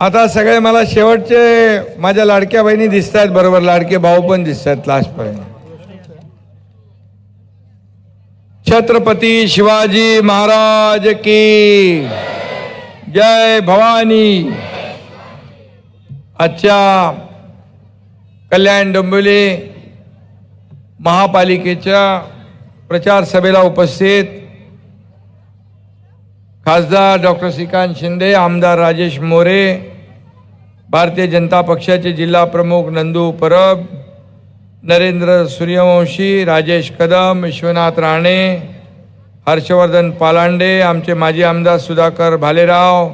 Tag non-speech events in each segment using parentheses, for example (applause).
आता सगळे मला शेवटचे माझ्या लाडक्या बहिणी दिसत आहेत बरोबर लाडके भाऊ पण दिसत आहेत लास्टपर्यंत छत्रपती शिवाजी महाराज की जय भवानी. आजच्या कल्याण डोंबिवली महापालिकेच्या प्रचार सभेला उपस्थित खासदार डॉक्टर श्रीकांत शिंदे आमदार राजेश मोरे भारतीय जनता पक्षाचे जिल्हा प्रमुख नंदू परब नरेंद्र सूर्यवंशी राजेश कदम विश्वनाथ राणे हर्षवर्धन पालांडे आमचे माजी आमदार सुधाकर भालेराव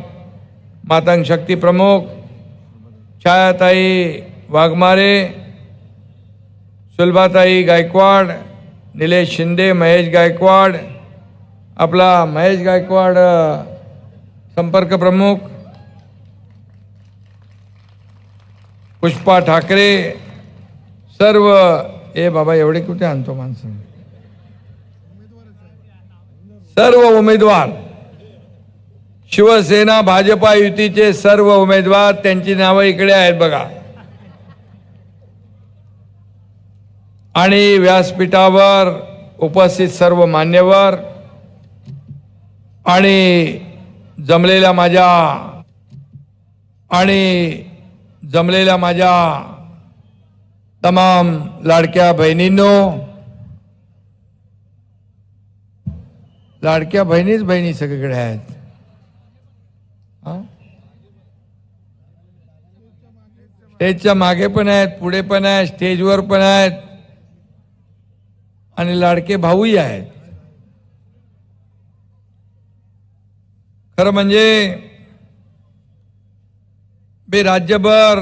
मातंग शक्ती प्रमुख छायाताई वाघमारे सुलभाताई गायकवाड निलेश शिंदे महेश गायकवाड आपला महेश गायकवाड संपर्क प्रमुख पुष्पा ठाकरे सर्व ए बाबा एवढे कुठे आणतो माणसं? सर्व उमेदवार. शिवसेना भाजपा युतीचे सर्व उमेदवार त्यांची नावं इकडे आहेत बघा. आणि व्यासपीठावर उपस्थित सर्व मान्यवर आणि जमलेल्या माझ्या आणि जमलेल्या माझ्या तमाम लाडक्या बहिणींनो लाडक्या बहिणीच बहिणी सगळीकडे आहेत. स्टेजच्या मागे पण आहेत पुढे पण आहेत स्टेजवर पण आहेत आणि लाडके भाऊही आहेत. खरं म्हणजे मी राज्यभर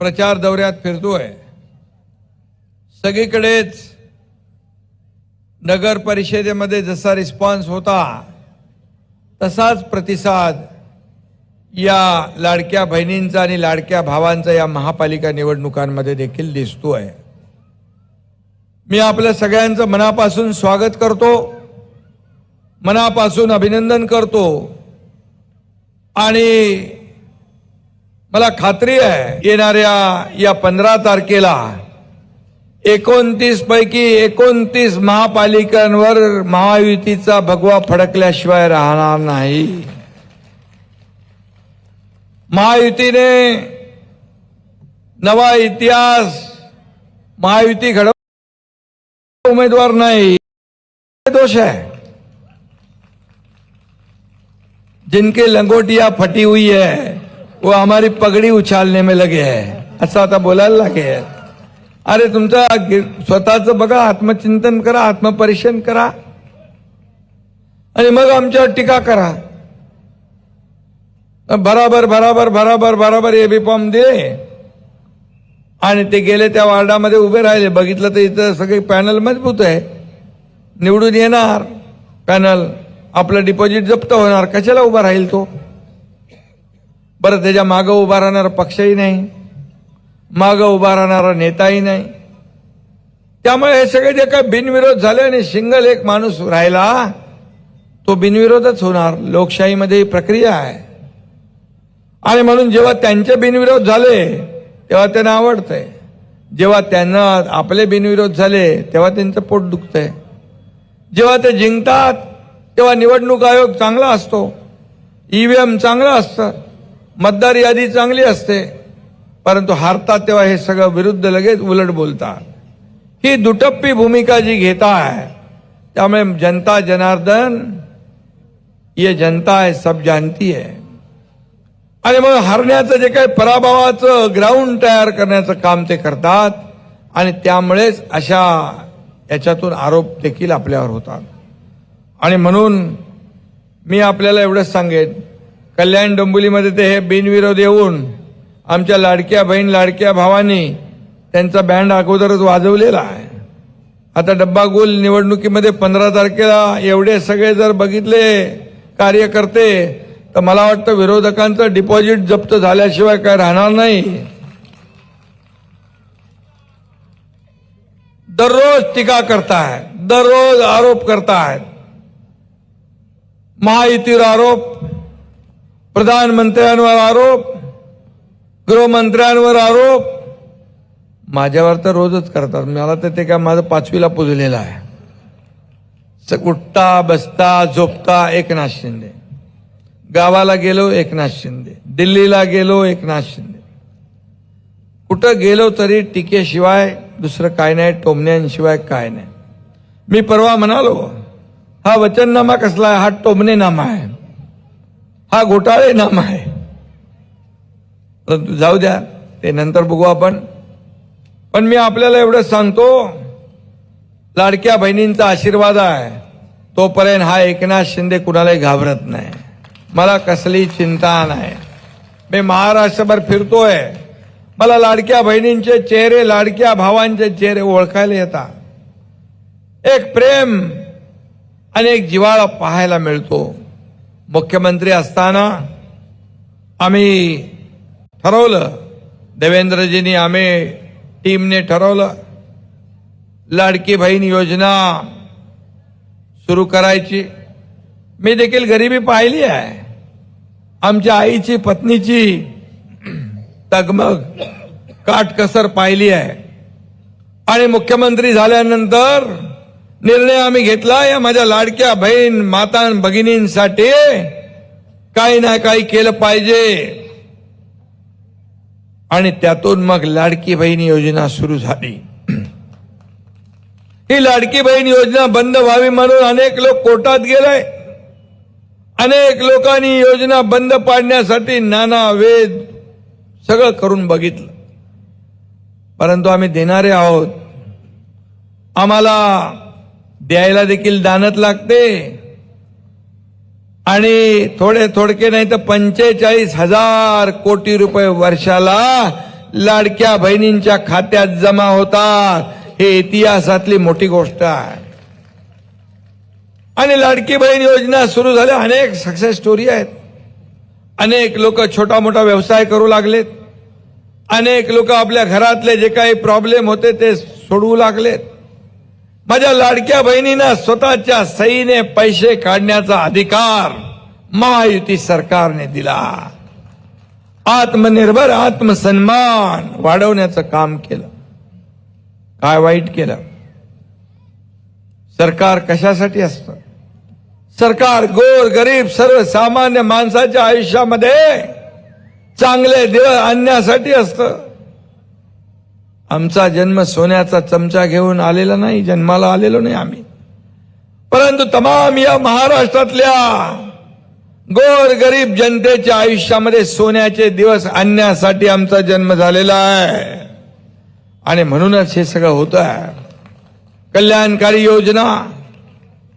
प्रचार दौऱ्यात फिरतोय. सगळीकडेच नगर परिषदेमध्ये जसा रिस्पॉन्स होता तसाच प्रतिसाद या लाडक्या बहिणींचा आणि लाडक्या भावांचा या महापालिका निवडणुकांमध्ये देखील दिसतोय. मी आपल्या सगळ्यांचं मनापासून स्वागत करतो मनापासून अभिनंदन करतो आणि मला खात्री आहे येणाऱ्या या पंधरा तारखेला एकोणतीस पैकी एकोणतीस महापालिकांवर महायुतीचा भगवा फडकल्याशिवाय राहणार नाही. महायुतीने नवा इतिहास महायुती घडव उमेदवार नाही. दोष है जिनके लंगोटिया फटी हुई है वो हमारी पगड़ी उछालने में लगे आहे असं आता बोलायला लागे अरे तुमचं स्वतःच स्वतःचं बघा आत्मचिंतन करा आत्मपरीक्षण करा। आणि मग आमच्यावर टीका करा। बराबर बराबर बराबर बराबर ए बी फॉर्म दिले आणि ते गेले त्या वार्डामध्ये उभे राहिले बघितलं तर इथं सगळे पॅनल मजबूत आहे. निवडून येणार. पॅनल आपलं डिपॉझिट जप्त होणार. कशाला उभा राहील तो? बरं त्याच्या मागं उभा राहणारा पक्षही नाही मागं उभा राहणारा नेताही नाही. त्यामुळे हे सगळे जे काय बिनविरोध झाले आणि सिंगल एक माणूस राहिला तो बिनविरोधच होणार. लोकशाहीमध्ये ही प्रक्रिया आहे. आणि म्हणून जेव्हा त्यांचे बिनविरोध झाले तेव्हा त्यांना आवडतंय. जेव्हा त्यांना आपले बिनविरोध झाले तेव्हा त्यांचं पोट दुखतंय. जेव्हा ते जिंकतात तेव्हा निवडणूक आयोग चांगला असतो. ईव्हीएम चांगलं असतं. मतदार यादी चांगली असते परंतु हारतात तेव्हा हे सगळं विरुद्ध लगेच उलट बोलतात. ही दुटप्पी भूमिका जी घेताय त्यामुळे जनता जनार्दन ये जनता आहे सब जानती है. आणि मग हरण्याचं जे काही पराभवाचं ग्राउंड तयार करण्याचं काम ते करतात आणि त्यामुळेच अशा याच्यातून आरोप देखील आपल्यावर होतात. आणि म्हणून मी आपल्याला एवढंच सांगेन कल्याण डोंबिवलीमध्ये ते हे बिनविरोध येऊन आमच्या लाडक्या बहीण लाडक्या भावांनी त्यांचा बँड अगोदरच वाजवलेला आहे. आता डब्बा गोल निवडणुकीमध्ये पंधरा तारखेला एवढे सगळे जर बघितले कार्यकर्ते तर मला वाटतं विरोधकांचं डिपॉझिट जप्त झाल्याशिवाय काय राहणार नाही. दररोज टीका करतायत दररोज आरोप करतायत. महायुतीवर आरोप प्रधानमंत्र्यांवर आरोप गृहमंत्र्यांवर आरोप. माझ्यावर तर रोजच करतात. मला तर ते काय माझं पाचवीला पुजलेलं आहे. उठता बसता झोपता एकनाथ शिंदे. गावाला गेलो एकनाथ शिंदे. दिल्लीला गेलो एकनाथ शिंदे. कुठं गेलो तरी टीकेशिवाय दुसरं काय नाही टोमण्यांशिवाय काय नाही. मी परवा म्हणालो हा वचननामा कसला आहे? हा टोमणेनामा आहे. हा घोटाळे नाम आहे. परंतु जाऊ द्या ते नंतर बघू आपण. पण मी आपल्याला एवढं सांगतो लाडक्या बहिणींचा आशीर्वाद आहे. तोपर्यंत हा एकनाथ शिंदे कुणालाही घाबरत नाही. मला कसली चिंता नाही. मी महाराष्ट्रभर फिरतोय. मला लाडक्या बहिणींचे चेहरे लाडक्या भावांचे चेहरे ओळखायला येतात. एक प्रेम आणि एक जिव्हाळा पाहायला मिळतो. मुख्यमंत्री असताना आम्ही ठरवलं देवेंद्रजींनी आम्ही टीमने ठरवलं लाडकी बहीण योजना सुरू करायची. मी देखील गरिबी पाहिली आहे. आमच्या आईची पत्नीची तगमग काटकसर पाहिली आहे. आणि मुख्यमंत्री झाल्यानंतर निर्णय आम्ही घेतला या माझ्या लाडक्या बहीण माता भगिनींसाठी. काही ना काही केलं पाहिजे. आणि त्यातून मग लाडकी बहीण योजना सुरू झाली. (clears throat) ही लाडकी बहीण योजना बंद व्हावी म्हणून अनेक लोक कोर्टात गेले अनेक लोकांनी योजना बंद पाडण्यासाठी नाना वेद सगळं करून बघितलं. परंतु आम्ही देणारे आहोत. आम्हाला द्यायला देखील दानत लागते. आणि थोडे थोडके नाही तर पंचेचाळीस हजार कोटी रुपये वर्षाला लाडक्या बहिणींच्या खात्यात जमा होतात. हे इतिहासातली मोठी गोष्ट आहे. आणि लाडकी बहीण योजना सुरू झाल्या. अनेक सक्सेस स्टोरी आहेत. अनेक लोक छोटा मोठा व्यवसाय करू लागलेत. अनेक लोक आपल्या घरातले जे काही प्रॉब्लेम होते ते सोडवू लागलेत. माझ्या लाडक्या बहिणींना स्वतःच्या सईने पैसे काढण्याचा अधिकार महायुती सरकारने दिला. आत्मनिर्भर आत्मसन्मान वाढवण्याचं काम केलं. काय वाईट केलं? सरकार कशासाठी असतं? सरकार गोर गरीब सर्वसामान्य माणसाच्या आयुष्यामध्ये चांगले दिवस आणण्यासाठी असतं. आमचा जन्म सोन्याचा चमचा घेऊन आलेला नाही जन्माला आलेलो नाही आम्ही. परंतु तमाम या महाराष्ट्रातल्या गोर गरीब जनतेच्या आयुष्यामध्ये सोन्याचे दिवस आणण्यासाठी आमचा जन्म झालेला आहे. आणि म्हणूनच हे सगळं होत आहे. कल्याणकारी योजना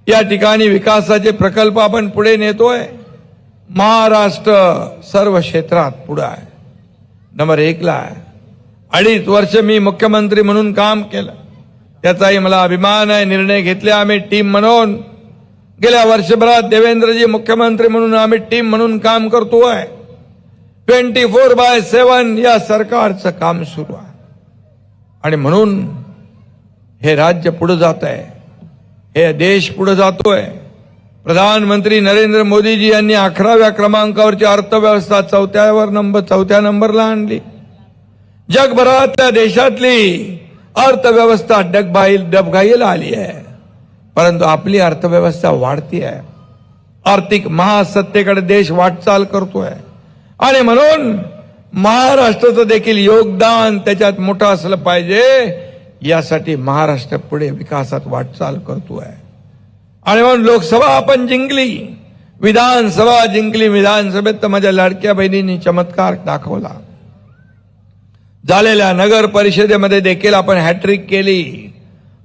या ठिकाणी विकासाचे प्रकल्प आपण पुढे नेतोय. महाराष्ट्र सर्व क्षेत्रात पुढे आहे. नंबर एकला आहे. अडीच वर्ष मी मुख्यमंत्री म्हणून काम केलं. त्याचाही मला अभिमान आहे निर्णय घेतले आम्ही टीम म्हणून. गेल्या वर्षभरात देवेंद्रजी मुख्यमंत्री म्हणून आम्ही टीम म्हणून काम करतो आहे. ट्वेंटी फोर बाय सेवन या सरकारचं काम सुरू आहे. आणि म्हणून हे राज्य पुढे जात आहे. हे देश पुढे जातोय. प्रधानमंत्री नरेंद्र मोदीजी यांनी अकराव्या क्रमांकावरची अर्थव्यवस्था चौथ्यावर नंबर चौथ्या नंबरला आणली. जगभरातल्या देशातली अर्थव्यवस्था डगबाईल डबघाईला आली आहे. परंतु आपली अर्थव्यवस्था वाढती आहे. आर्थिक महासत्तेकडे देश वाटचाल करतोय. आणि म्हणून महाराष्ट्राचं देखील योगदान त्याच्यात मोठं असलं पाहिजे यासाठी महाराष्ट्र पुढे विकासात वाटचाल करतोय. आणि म्हणून लोकसभा आपण जिंकली विधानसभा जिंकली विधानसभेत तर माझ्या लाडक्या बहिणींनी चमत्कार दाखवला. झालेल्या नगर परिषदेमध्ये देखील आपण हॅट्रिक केली.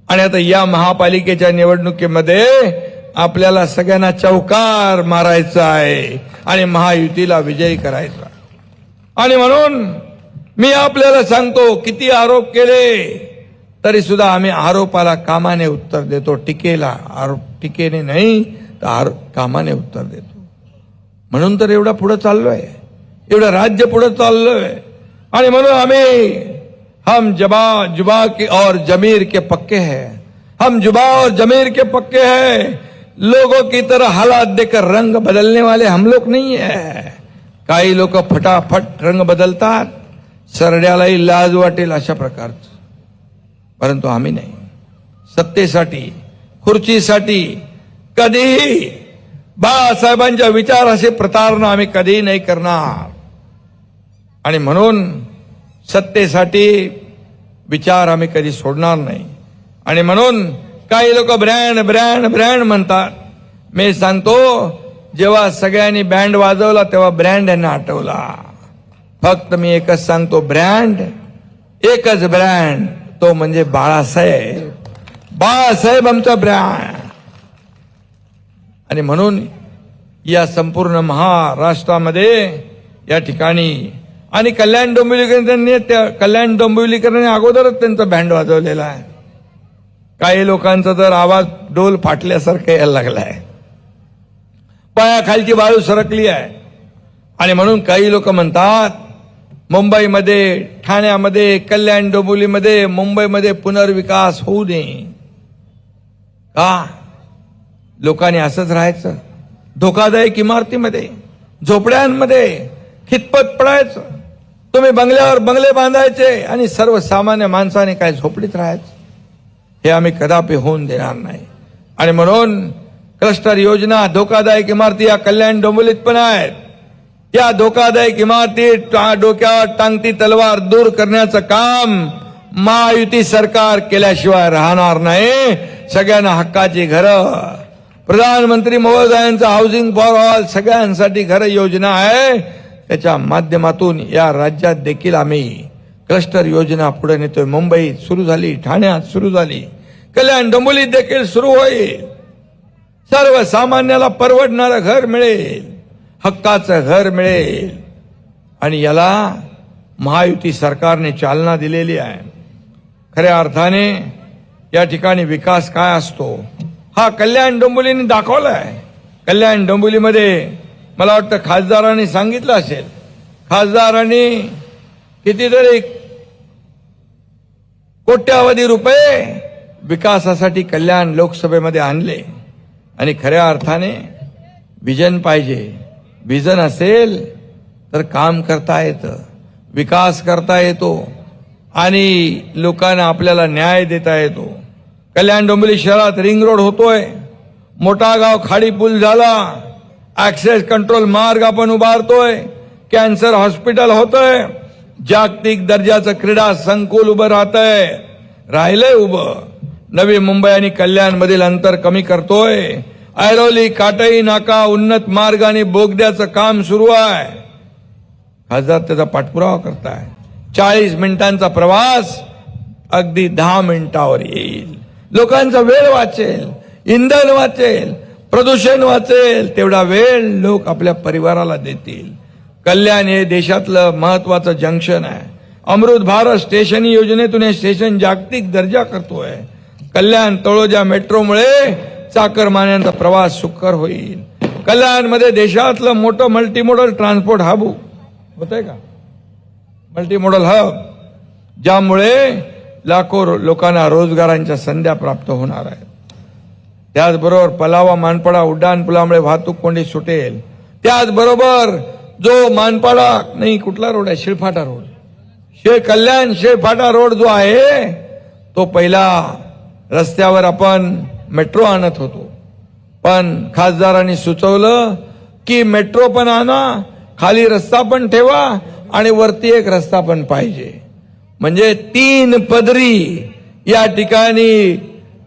आणि आता या महापालिकेच्या निवडणुकीमध्ये आपल्याला सगळ्यांना चौकार मारायचा आहे. आणि महायुतीला विजयी करायचा आणि म्हणून मी आपल्याला सांगतो किती आरोप केले तरी सुद्धा आम्ही आरोपाला कामाने उत्तर देतो. टीकेला आरोप टीकेने नाही तर आरोप कामाने उत्तर देतो. म्हणून तर एवढा पुढे चाललोय. एवढं राज्य पुढे चाललोय. आणि म्हणून आम्ही हम जबा, जुबा के और जमीर के पक्के हैं। हम जुबा और जमीर के पक्के हैं। लोगों की तरह हालात देकर रंग बदलने वाले हम लोग नहीं है। काही लोक फटाफट रंग बदलतात सरड्यालाही लाज वाटेल अशा प्रकारचं परंतु आम्ही नाही। सत्तेसाठी खुर्चीसाठी कधीही बाळासाहेबांच्या विचाराशी प्रतारणा आम्ही कधीही नाही करणार आणि म्हणून सत्तेसाठी विचार आम्ही कधी सोडणार नाही. आणि म्हणून काही लोक ब्रँड ब्रँड ब्रँड म्हणतात. मी सांगतो जेव्हा सगळ्यांनी बँड वाजवला तेव्हा ब्रँड यांना आठवला. फक्त मी एकच सांगतो ब्रँड एकच ब्रँड तो म्हणजे बाळासाहेब. बाळासाहेब आमचा ब्रँड. आणि म्हणून या संपूर्ण महाराष्ट्रामध्ये या ठिकाणी आणि कल्याण डोंबिवलीकर त्यांनी त्या कल्याण डोंबिवलीकरांनी अगोदरच त्यांचा बँड वाजवलेला आहे. काही लोकांचा तर आवाज डोल फाटल्यासारखं यायला लागलाय. पायाखालची वाळू सरकली आहे. आणि म्हणून काही लोक म्हणतात मुंबईमध्ये ठाण्यामध्ये कल्याण डोंबिवलीमध्ये मुंबईमध्ये पुनर्विकास होऊ नये का? लोकांनी असंच राहायचं. धोकादायक इमारतीमध्ये झोपड्यांमध्ये खितपत पडायचं. तुम्ही बंगल्यावर बंगले बांधायचे आणि सर्वसामान्य माणसाने काय झोपडीत राहायचं? हे आम्ही कदापि होऊन देणार नाही. आणि म्हणून क्लस्टर योजना धोकादायक इमारती या कल्याण डोंबिवलीत पण आहेत. या धोकादायक इमारती डोक्यावर टांगती तलवार दूर करण्याचं काम महायुती सरकार केल्याशिवाय राहणार नाही. सगळ्यांना हक्काची घरं. प्रधानमंत्री महोदयांचं हाऊसिंग फॉर ऑल सगळ्यांसाठी घर योजना आहे. त्याच्या माध्यमातून या राज्यात देखील आम्ही क्लस्टर योजना पुढे नेतोय. मुंबईत सुरू झाली ठाण्यात सुरू झाली. कल्याण डोंबोलीत देखील सुरू होईल. सर्वसामान्याला परवडणारं घर मिळेल. हक्काचं घर मिळेल. आणि याला महायुती सरकारने चालना दिलेली आहे. खऱ्या अर्थाने या ठिकाणी विकास काय असतो? हा कल्याण डंबुलीने दाखवला आहे कल्याण डोंबोलीमध्ये मला वाटतं खासदारांनी सांगितलं असेल. खासदारांनी कितीतरी कोट्यावधी रुपये विकासासाठी कल्याण लोकसभेमध्ये आणले. आणि खऱ्या अर्थाने विजन पाहिजे. विजन असेल तर काम करता येतं. विकास करता येतो. आणि लोकांना आपल्याला न्याय देता येतो. कल्याण डोंबिवली शहरात रिंग रोड होतोय. मोठा गाव खाडी पूल झाला. ऍक्सेस कंट्रोल मार्ग आपण उभारतोय. कॅन्सर हॉस्पिटल होतंय. जागतिक दर्जाचं क्रीडा संकुल उभं राहतंय. राहिलंय उभं. नवी मुंबई आणि कल्याणमधील अंतर कमी करतोय. ऐरोली काटई नाका उन्नत मार्ग आणि बोगद्याचं काम सुरू आहे. खासदार त्याचा पाठपुरावा करताय. चाळीस मिनिटांचा प्रवास अगदी दहा मिनिटावर येईल. लोकांचा वेळ वाचेल. इंधन वाचेल. प्रदूषण वाचेल तेवढा वेळ लोक आपल्या परिवाराला देतील. कल्याण हे देशातलं महत्वाचं जंक्शन आहे. अमृत भारत स्टेशन योजनेतून हे स्टेशन जागतिक दर्जा करतोय. कल्याण तळोजा मेट्रोमुळे चाकरमान्यांचा प्रवास सुकर होईल. कल्याणमध्ये देशातलं मोठं मल्टीमोडल ट्रान्सपोर्ट हब होत आहे का? मल्टीमोडल हब ज्यामुळे लाखो लोकांना रोजगारांच्या संध्या प्राप्त होणार आहेत. त्याचबरोबर पलावा मानपाडा उड्डाण पुलामुळे वाहतूक कोंडी सुटेल. त्याचबरोबर जो मानपाडा नाही कुठला रोड आहे? शिळफाटा रोड. शे कल्याण शेळफाटा रोड जो आहे तो पहिला रस्त्यावर आपण मेट्रो आणत होतो. पण खासदारांनी सुचवलं की मेट्रो पण आणा खाली रस्ता पण ठेवा आणि वरती एक रस्ता पण पाहिजे. म्हणजे तीन पदरी या ठिकाणी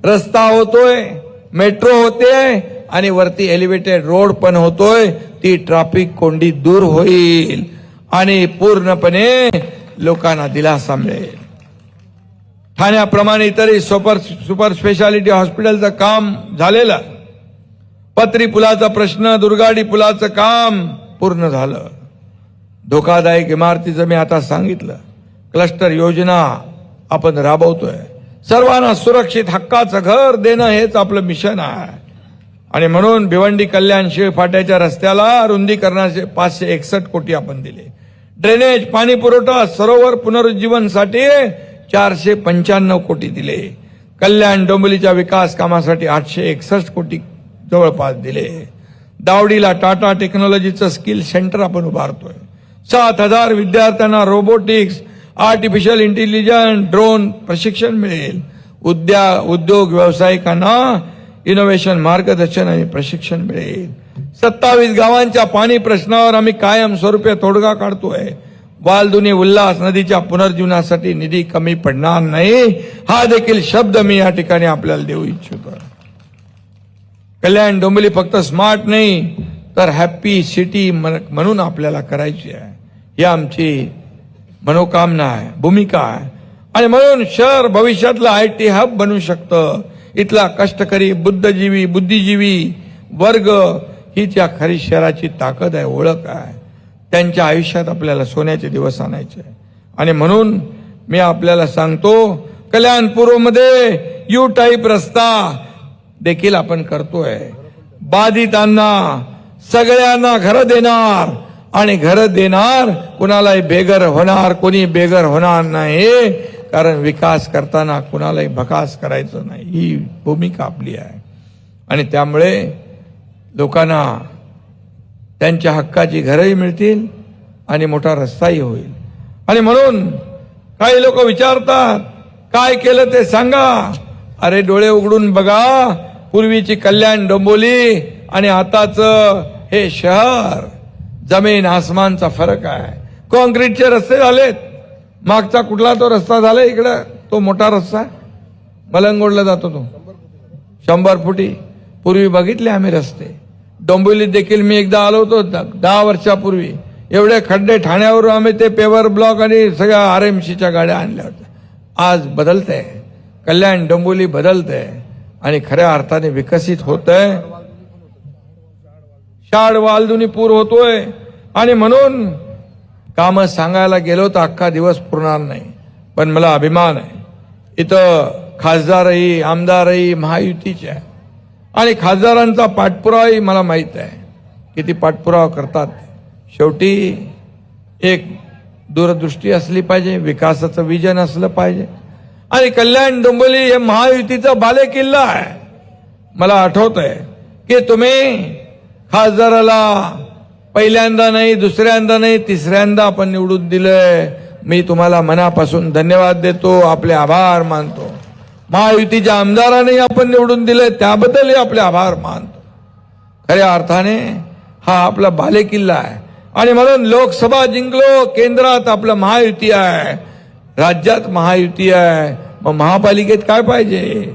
रस्ता होतोय. मेट्रो होते आणि वरती एलिव्हेटेड रोड पण होतोय. ती ट्रॅफिक कोंडी दूर होईल. आणि पूर्णपणे लोकांना दिलासा मिळेल. ठाण्याप्रमाणे इतरही सुपर सुपर स्पेशालिटी हॉस्पिटलचं काम झालेलं. पत्री पुलाचा प्रश्न दुर्गाडी पुलाचं काम पूर्ण झालं. धोकादायक इमारतीचं मी आता सांगितलं. क्लस्टर योजना आपण राबवतोय. सर्वांना सुरक्षित हक्काचं घर देणं हेच आपलं मिशन आहे. आणि म्हणून भिवंडी कल्याण शिळफाट्याच्या रस्त्याला रुंदीकरणाचे पाचशे एकसष्ट कोटी आपण दिले. ड्रेनेज पाणी पुरवठा सरोवर पुनरुज्जीवनसाठी चारशे पंच्याण्णव कोटी दिले. कल्याण डोंबिवलीच्या विकास कामासाठी आठशे एकसष्ट कोटी जवळपास दिले. दावडीला टाटा टेक्नॉलॉजीचं स्किल सेंटर आपण उभारतोय. सात हजार विद्यार्थ्यांना रोबोटिक्स आर्टिफिशियल इंटेलिजन्स ड्रोन प्रशिक्षण मिळेल. उद्या उद्योग व्यावसायिकांना इनोव्हेशन मार्गदर्शन आणि प्रशिक्षण मिळेल. सत्तावीस गावांच्या पाणी प्रश्नावर आम्ही कायम स्वरूपी तोडगा काढतोय. बालदुनी उल्हास नदीच्या पुनर्जीवनासाठी निधी कमी पडणार नाही. हा देखील शब्द मी या ठिकाणी आपल्याला देऊ इच्छितो. कल्याण डोंबिवली फक्त स्मार्ट नाही तर हॅप्पी सिटी म्हणून आपल्याला करायची आहे. ही आमची मनोकामना आहे भूमिका आहे. आणि म्हणून शहर भविष्यातलं आय टी हब बनू शकतं. इथला कष्टकरी बुद्धजीवी बुद्धिजीवी वर्ग ही त्या खरी शहराची ताकद आहे ओळख आहे. त्यांच्या आयुष्यात आपल्याला सोन्याचे दिवस आणायचे आणि म्हणून मी आपल्याला सांगतो कल्याण पूर्वमध्ये यू टाईप रस्ता देखील आपण करतोय. बाधितांना सगळ्यांना घर देणार. आणि घर देणार कुणालाही बेघर होणार कोणी बेघर होणार नाही. कारण विकास करताना कुणालाही भकास करायचं नाही. ही भूमिका आपली आहे. आणि त्यामुळे लोकांना त्यांच्या हक्काची घरही मिळतील आणि मोठा रस्ताही होईल. आणि म्हणून काही लोक विचारतात काय केलं ते सांगा? अरे डोळे उघडून बघा. पूर्वीची कल्याण डोंबोली आणि आताच हे शहर. जमीन आसमानचा फरक आहे. कॉन्क्रीटचे रस्ते झालेत. मागचा कुठला तो रस्ता झाला इकडं? तो मोठा रस्ता? मलंगोडला जातो तो. शंभर फुटी. पूर्वी बघितले आम्ही रस्ते. डोंबिवलीत देखील मी एकदा आलो होतो दहा वर्षापूर्वी. एवढे खड्डे ठाण्यावरून आम्ही ते पेवर ब्लॉक आणि सगळ्या आर एम सीच्या गाड्या आणल्या होत्या. आज बदलतंय. कल्याण डोंबिवली आहे आणि खऱ्या अर्थाने विकसित होतंय. शाड वालदुनी पूर होतोय. आणि म्हणून कामं सांगायला गेलो तर अख्खा दिवस पुरणार नाही. पण मला अभिमान आहे. इथं खासदारही आमदारही महायुतीचे आहे आणि खासदारांचा पाठपुरावाही मला माहीत आहे. किती पाठपुरावा करतात. शेवटी एक दूरदृष्टी असली पाहिजे विकासाचं विजन असलं पाहिजे. आणि कल्याण डोंबोली हे महायुतीचा बालेकिल्ला आहे. मला आठवत आहे की तुम्ही खासदाराला पहिल्यांदा नाही दुसऱ्यांदा नाही तिसऱ्यांदा आपण निवडून दिलंय. मी तुम्हाला मनापासून धन्यवाद देतो आपले आभार मानतो. महायुतीच्या आमदाराने आपण निवडून दिलंय त्याबद्दलही आपले आभार मानतो. खऱ्या अर्थाने हा आपला बालेकिल्ला आहे. आणि म्हणून लोकसभा जिंकलो केंद्रात आपलं महायुती आहे. राज्यात महायुती आहे. मग महापालिकेत काय पाहिजे?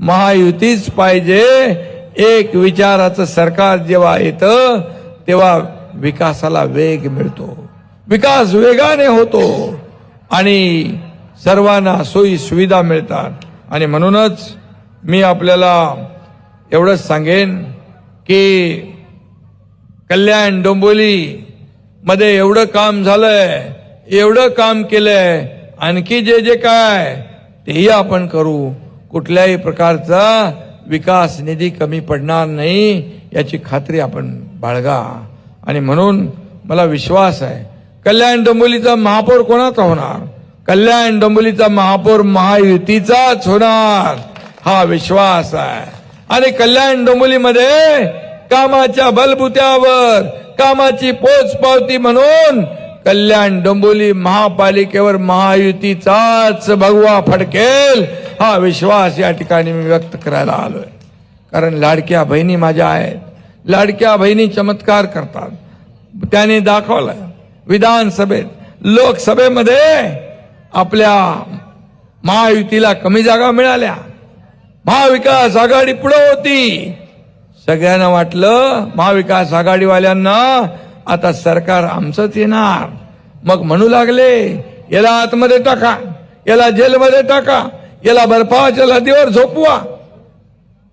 महायुतीच पाहिजे. एक विचाराचं सरकार जेव्हा येतं तेव्हा विकासाला वेग मिळतो. विकास वेगाने होतो आणि सर्वांना सोयी सुविधा मिळतात. आणि म्हणूनच मी आपल्याला एवढंच सांगेन की कल्याण डोंबोली मध्ये एवढं काम झालंय एवढं काम केलंय आणखी जे जे काय तेही आपण करू. कुठल्याही प्रकारचा विकास निधी कमी पडणार नाही याची खात्री आपण बाळगा. आणि म्हणून मला विश्वास आहे कल्याण डोंबोलीचा महापौर कोणाचा होणार? कल्याण डोंबोलीचा महापौर महायुतीचाच होणार हा विश्वास आहे. आणि कल्याण डोंबोलीमध्ये कामाच्या बलबुत्यावर कामाची पोच पावती म्हणून कल्याण डोंबोली महापालिकेवर महायुतीचाच भगवा फडकेल. हा विश्वास या ठिकाणी मी व्यक्त करायला आलोय. कारण लाडक्या बहिणी माझ्या आहेत. लाडक्या बहिणी चमत्कार करतात. त्याने दाखवलं विधानसभेत लोकसभेमध्ये आपल्या महायुतीला कमी जागा मिळाल्या. महाविकास आघाडी पुढे होती. सगळ्यांना वाटलं महाविकास आघाडीवाल्यांना आता सरकार आमचंच येणार. मग म्हणू लागले याला आतमध्ये टाका याला जेलमध्ये टाका याला बर्फाच्या लादीवर झोपवा.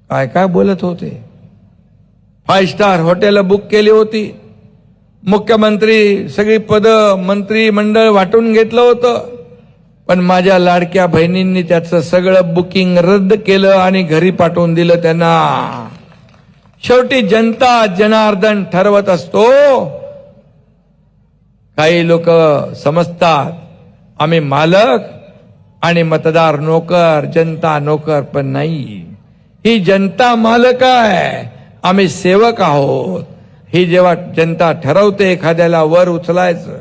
काय काय बोलत होते? फाय स्टार हॉटेल बुक केली होती. मुख्यमंत्री सगळी पद मंत्री मंडळ वाटून घेतलं होतं. पण माझ्या लाडक्या बहिणींनी त्याचं सगळं बुकिंग रद्द केलं आणि घरी पाठवून दिलं त्यांना. शेवटी जनता जनार्दन ठरवत असतो. काही लोक समजतात आम्ही मालक आणि मतदार नोकर जनता नोकर पण नाही. ही जनता मालक आहे. आम्ही सेवक आहोत. ही जेव्हा जनता ठरवते एखाद्याला वर उचलायचं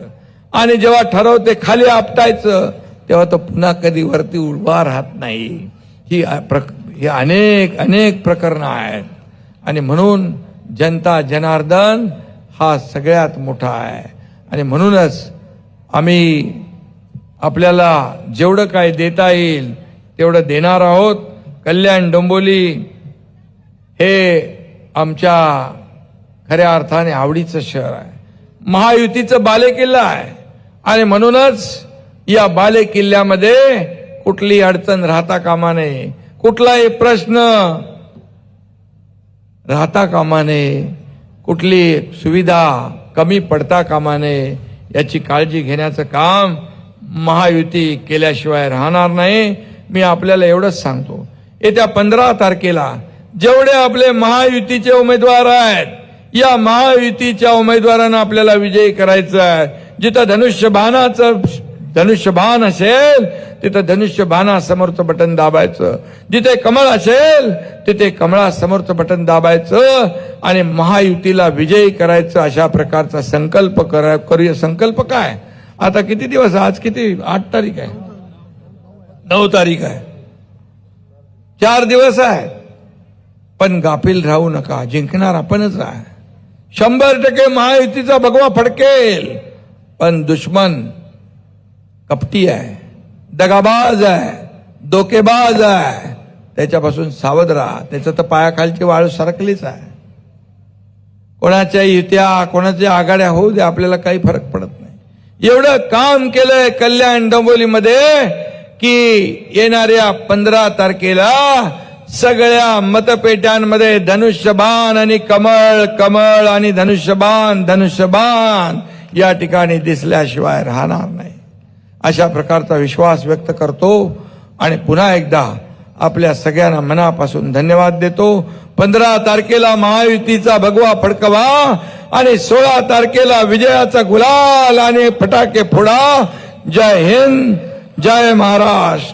आणि जेव्हा ठरवते खाली आपटायचं तेव्हा तो पुन्हा कधी वरती उभा राहत नाही. ही प्रक ही अनेक अनेक प्रकरणं आहेत. आणि म्हणून जनता जनार्दन हा सगळ्यात मोठा आहे. आणि म्हणूनच आम्ही आपल्याला जेवढं काय देता येईल तेवढं देणार आहोत. कल्याण डोंबोली हे आमच्या खऱ्या अर्थाने आवडीचं शहर आहे. महायुतीचं बालेकिल्ला आहे. आणि म्हणूनच या बालेकिल्ल्यामध्ये कुठली अडचण राहता कामा नये. कुठलाही प्रश्न राहता कामा नये. कुठली सुविधा कमी पडता कामा नये याची काळजी घेण्याचं काम महायुती केल्याशिवाय राहणार नाही. मी आपल्याला एवढंच सांगतो. येत्या पंधरा तारखेला जेवढे आपले महायुतीचे उमेदवार आहेत या महायुतीच्या उमेदवारांना आपल्याला विजयी करायचं आहे. जिथं धनुष्यबाणाचं धनुष्यबाण असेल तिथं धनुष्यबाणासमोरचं बटन दाबायचं. जिथे कमळ असेल तिथे कमळासमोरचं बटन दाबायचं आणि महायुतीला विजयी करायचं अशा प्रकारचा संकल्प करा करूया संकल्प काय? आता किती दिवस? आहे? आज किती? आठ तारीख आहे. नऊ तारीख आहे. चार दिवस आहेत. पण गाफील राहू नका. जिंकणार आपणच आहे शंभर टक्के महायुतीचा भगवा फडकेल. पण दुश्मन कपटी आहे. दगाबाज आहे. धोकेबाज आहे. त्याच्यापासून सावध राहा. त्याचं तर पायाखालची वाळू सरकलीच आहे. कोणाच्या युत्या कोणाच्या आघाड्या होऊ दे. आपल्याला काही फरक पडत नाही. एवढं काम केलंय कल्याण डोंबोलीमध्ये की येणाऱ्या पंधरा तारखेला सगळ्या मतपेट्यांमध्ये धनुष्यबाण आणि कमळ कमळ आणि धनुष्यबाण धनुष्यबाण या ठिकाणी दिसल्याशिवाय राहणार नाही. अशा प्रकारचा विश्वास व्यक्त करतो आणि पुन्हा एकदा आपल्या सगळ्यांना मनापासून धन्यवाद देतो. पंधरा तारखेला महायुतीचा भगवा फडकवा आणि सोळा तारखेला विजयाचा गुलाल आणि फटाके फोडा. जय हिंद जय महाराष्ट्र.